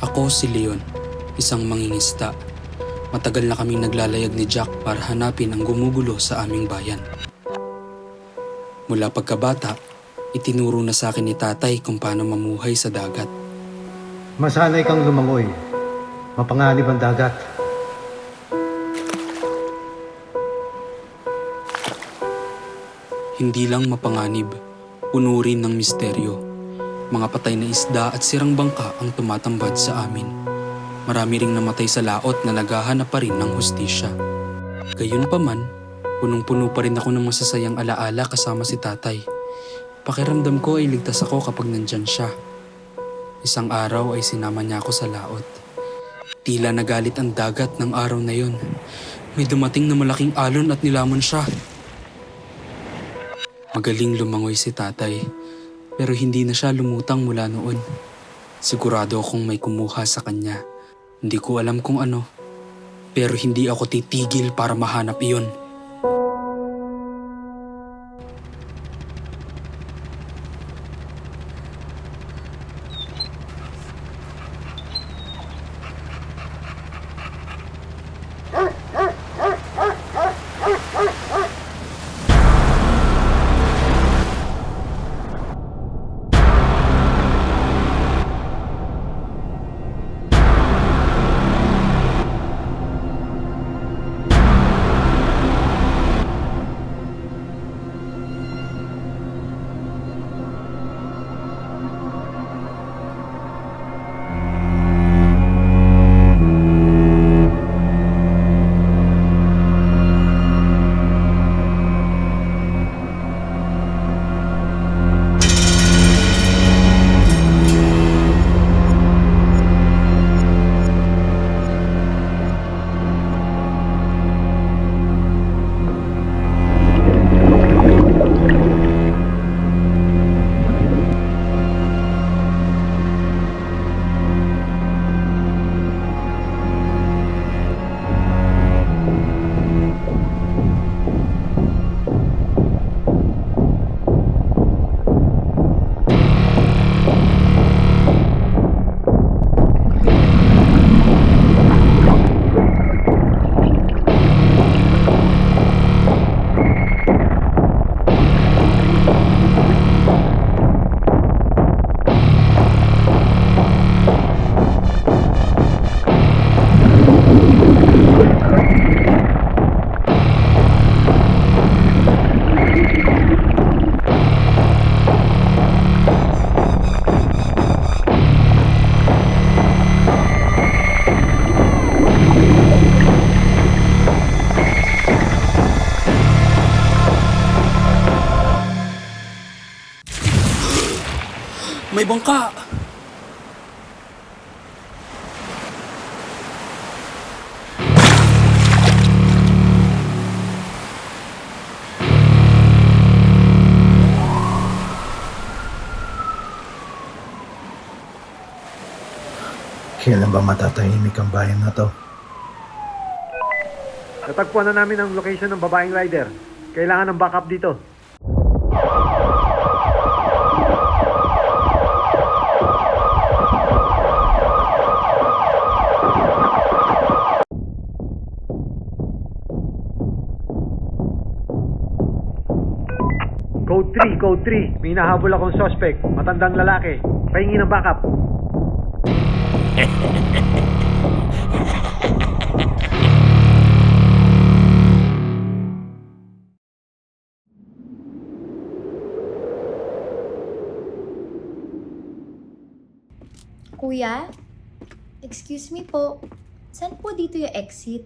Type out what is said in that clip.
Ako si Leon, isang mangingista. Matagal na kaming naglalayag ni Jack para hanapin ang gumugulo sa aming bayan. Mula pagkabata, itinuro na sa akin ni tatay kung paano mamuhay sa dagat. Masanay kang lumangoy. Mapanganib ang dagat. Hindi lang mapanganib, puno rin ng misteryo. Mga patay na isda at sirang bangka ang tumatambad sa amin. Marami ring namatay sa laot na naghahanap pa rin ng hustisya. Gayunpaman, punong-puno pa rin ako ng masasayang alaala kasama si tatay. Pakiramdam ko ay ligtas ako kapag nandyan siya. Isang araw ay sinama niya ako sa laot. Tila nagalit ang dagat ng araw na yon. May dumating na malaking alon at nilamon siya. Magaling lumangoy si tatay, pero hindi na siya lumutang mula noon. Sigurado akong may kumuha sa kanya. Hindi ko alam kung ano, pero hindi ako titigil para mahanap iyon. May bangka! Kailan ba matatahimik ang bayan na to? Natagpuan na namin ang location ng babaeng rider. Kailangan ng backup dito. Code 3, Code 3. May hinahabol akong suspect. Matandang lalaki. Pahingi ng backup. Kuya? Excuse me po. Saan po dito yung exit?